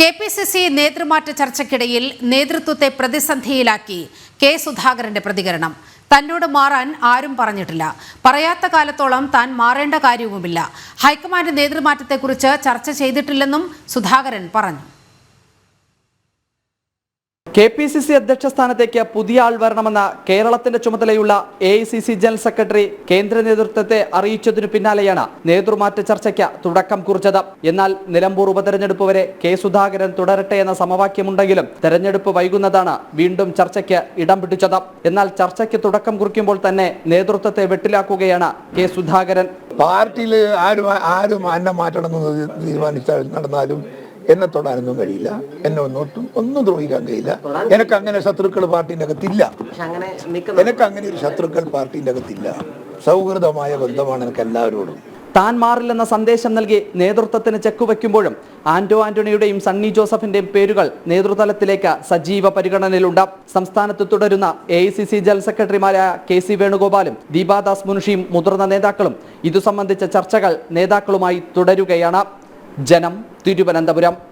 K P C C നേതൃമാറ്റ ചർച്ചയ്ക്കിടയിൽ നേതൃത്വത്തെ പ്രതിസന്ധിയിലാക്കി കെ സുധാകരന്റെ പ്രതികരണം. തന്നോട് മാറാൻ ആരും പറഞ്ഞിട്ടില്ല. പറയാത്ത കാലത്തോളം താൻ മാറേണ്ട കാര്യവുമില്ല. ഹൈക്കമാൻഡ് നേതൃമാറ്റത്തെക്കുറിച്ച് ചർച്ച ചെയ്തിട്ടില്ലെന്നും സുധാകരൻ പറഞ്ഞു. കെ പി സി സി അധ്യക്ഷ സ്ഥാനത്തേക്ക് പുതിയ ആൾ വരണമെന്ന കേരളത്തിന്റെ ചുമതലയുള്ള A I C C general secretary കേന്ദ്ര നേതൃത്വത്തെ അറിയിച്ചതിനു പിന്നാലെയാണ് നേതൃമാറ്റ ചർച്ചയ്ക്ക് തുടക്കം കുറിച്ചത്. എന്നാൽ നിലമ്പൂർ ഉപതെരഞ്ഞെടുപ്പ് വരെ കെ സുധാകരൻ തുടരട്ടെ എന്ന സമവാക്യമുണ്ടെങ്കിലും തെരഞ്ഞെടുപ്പ് വൈകുന്നതാണ് വീണ്ടും ചർച്ചയ്ക്ക് ഇടം പിടിച്ചത്. എന്നാൽ ചർച്ചയ്ക്ക് തുടക്കം കുറിക്കുമ്പോൾ തന്നെ നേതൃത്വത്തെ വെട്ടിലാക്കുകയാണ് കെ സുധാകരൻ. പാർട്ടിയിൽ ആരും ആരും എന്നെ മാറ്റണമെന്ന് തീരുമാനിച്ചാൽ നടന്നാലും എന്നെ തൊടാനൊന്നും കഴിയില്ല. എന്നെ ഒന്നും ഒന്നും ദ്രോഹിക്കാൻ കഴിയില്ല. എനിക്ക് അങ്ങനെ ശത്രുക്കൾ പാർട്ടിന്റെ അകത്തില്ല. എനിക്ക് അങ്ങനെ ഒരു ശത്രുക്കൾ പാർട്ടിന്റെ അകത്തില്ല. സൗഹൃദമായ ബന്ധമാണ് എനിക്ക് എല്ലാവരോടും താൻ മാറില്ലെന്ന സന്ദേശം നൽകി നേതൃത്വത്തിന് ചെക്ക് വയ്ക്കുമ്പോഴും ആന്റോ ആന്റണിയുടെയും സണ്ണി ജോസഫിന്റെയും പേരുകൾ നേതൃതലത്തിലേക്ക് സജീവ പരിഗണനയിലുണ്ട്. സംസ്ഥാനത്ത് തുടരുന്ന A I C C general സെക്രട്ടറിമാരായ കെ സി വേണുഗോപാലും ദീപാദാസ് മുൻഷിയും മുതിർന്ന നേതാക്കളും ഇതു സംബന്ധിച്ച ചർച്ചകൾ നേതാക്കളുമായി തുടരുകയാണ്. ജനം തിരുവനന്തപുരം.